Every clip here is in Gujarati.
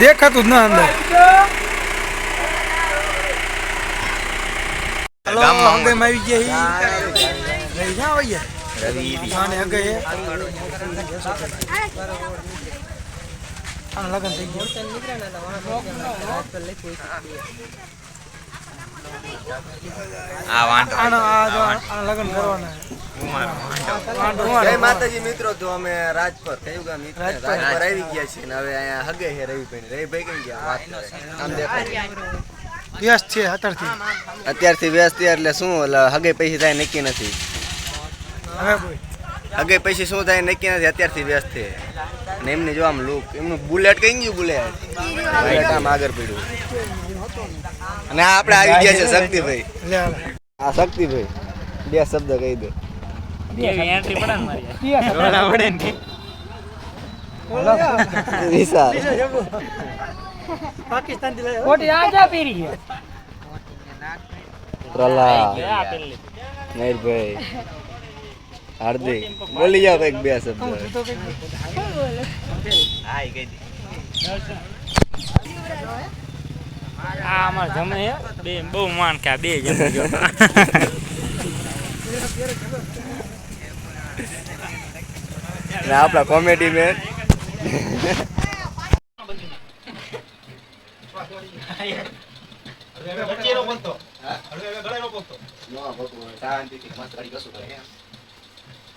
દેખાતું જ ના અંદર. ગામમાં આવી ગયા હી. રહી લગન થઈ ગયા. આ વાંઢો. આ લગન કરવાના કુમાર વાંઢો. વાંઢો. જય માતાજી મિત્રો તો અમે રાજપર કયું ગામ રાજપર. રાજપર આવી ગયા છીએ ને હવે અહીંયા હગે છે રવિભાઈ રવિભાઈ કઈ ગયા? વાત આમ દેખાય. વ્યસ્ત છે અત્યારથી. અત્યારથી વ્યસ્ત એટલે શું એટલે હગે પૈસા થાય નક્કી નથી. હગે પૈસા શું થાય નક્કી નથી અત્યારથી વ્યસ્ત છે. ને એમને જો આમ લુક એમનું બુલેટ કઈ ગયું બુલેટ બુલેટ આમ આગળ પડ્યું. અને આ આપણે આવી ગયા છે શક્તિભાઈ. આ શક્તિભાઈ, બે શબ્દ કહી દે. પાકિસ્તાનથી લઈ ખોટી આજા પીરી છે પ્રહલાદ મયુરભાઈ હાર્દિક. બોલી જાઓ એક બે શબ્દ. આ અમાર જમે બે બહુ માન કે બે જમે આપણા કોમેડી મેન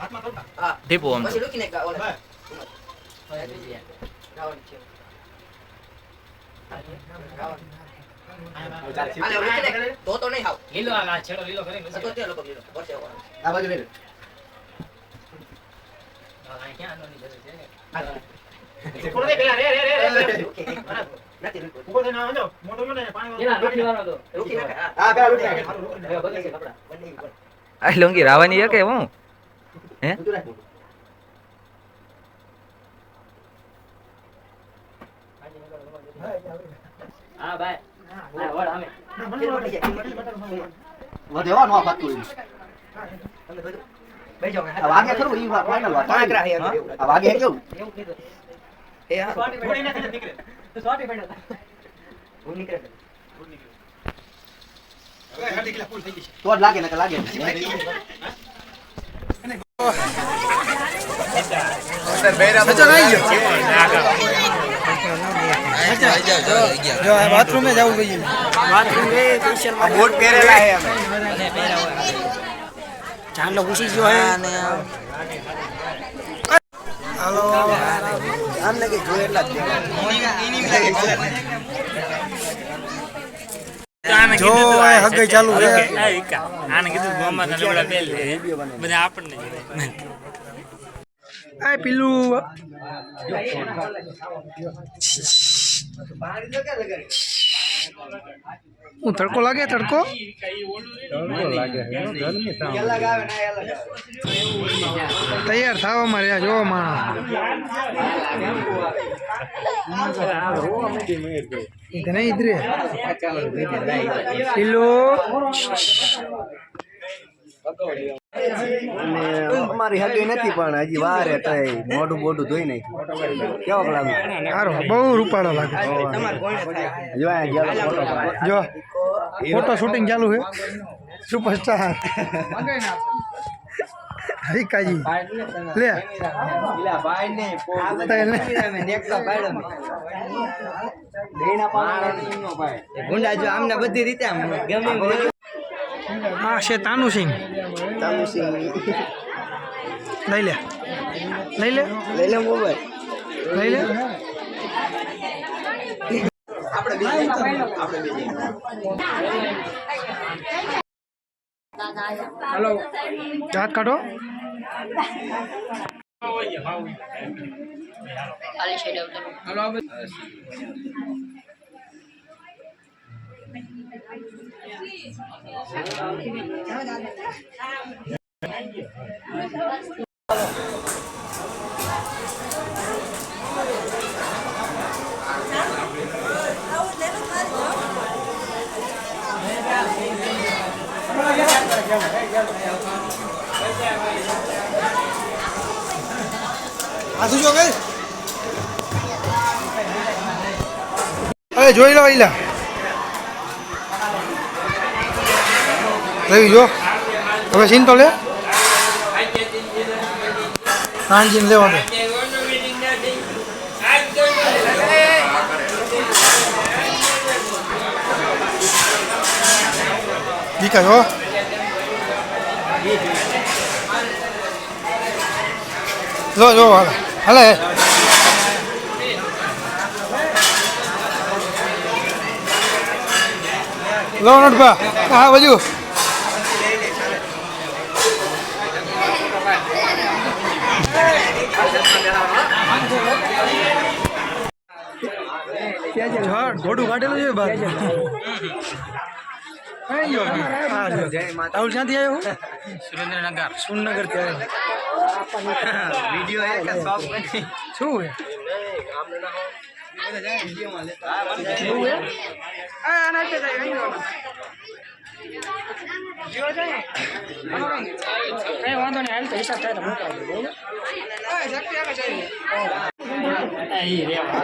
હવે જો તો ટીપુ આમ લીલો આ છેડો લીલો કરીને આ બાજુ લઈ લે ક્યાં આનોની જરૂર છે ને એના રોટલી વાળો તો આ પેલા લૂટી નાખ. હવે બગડશે કપડા આ લુંગી રાવાની કે હું હા? ભાઈ. હા વળ આમે વધે હો, નો. આ વાગે ખરું, ઈ વા- final વાત. આ વાગે હે કેવું? એવું કીધું. તો જ લાગે નકર લાગે નહીં. સચન આવી ગયો જો આ બાથરૂમે જવું જોઈએ બોટ પહેરેલા હે. ચાંદલો ઘૂસી ગયો હે હાલો આમને કઈ જોઈએ એટલા જ જો હગાઈ ચાલુ છે. આને કીધું ગોમાં તને ઓલા બેલ બધા આપણને આ પેલું. હું તડકો લાગે તડકો? તૈયાર થવા માર્યા જોવામાં ઘણા ઇધરે હેલો અને હગી નથી પણ હજી વારે તય મોઢું બોઢું ધોઈ નાખ્યું. કેવો લાગે સારો બહુ રૂપાળો લાગે. જો. જો ફોટો શૂટિંગ ચાલુ છે. સુપરસ્ટાર. હરીકાજી લે. ગુંડા જો આમને બધી રીતે આ છે તાનુસિંહ. તામસી લઈ લે. લઈ લે. લઈ લે મોબાઈલ. લઈ લે. આપણે બીજી આપણે બીજી દાંત કાઢો. આ શું જો કઈ જોઈ લો ઈલા. રવિ જો હવે સીન તો લે સાંજીને લેવા દે દીકા જો જો જો હાલે હાલે લો નટભા હા બાજુ જળ ઘોડું કાઢેલું છે બાર રાહુલ ક્યાંથી આવ્યો? સુરેન્દ્રનગર. સુરનગરથી શું કઈ વાંધો નહીં હાલ તો હિસાબ થાય તો રેવા.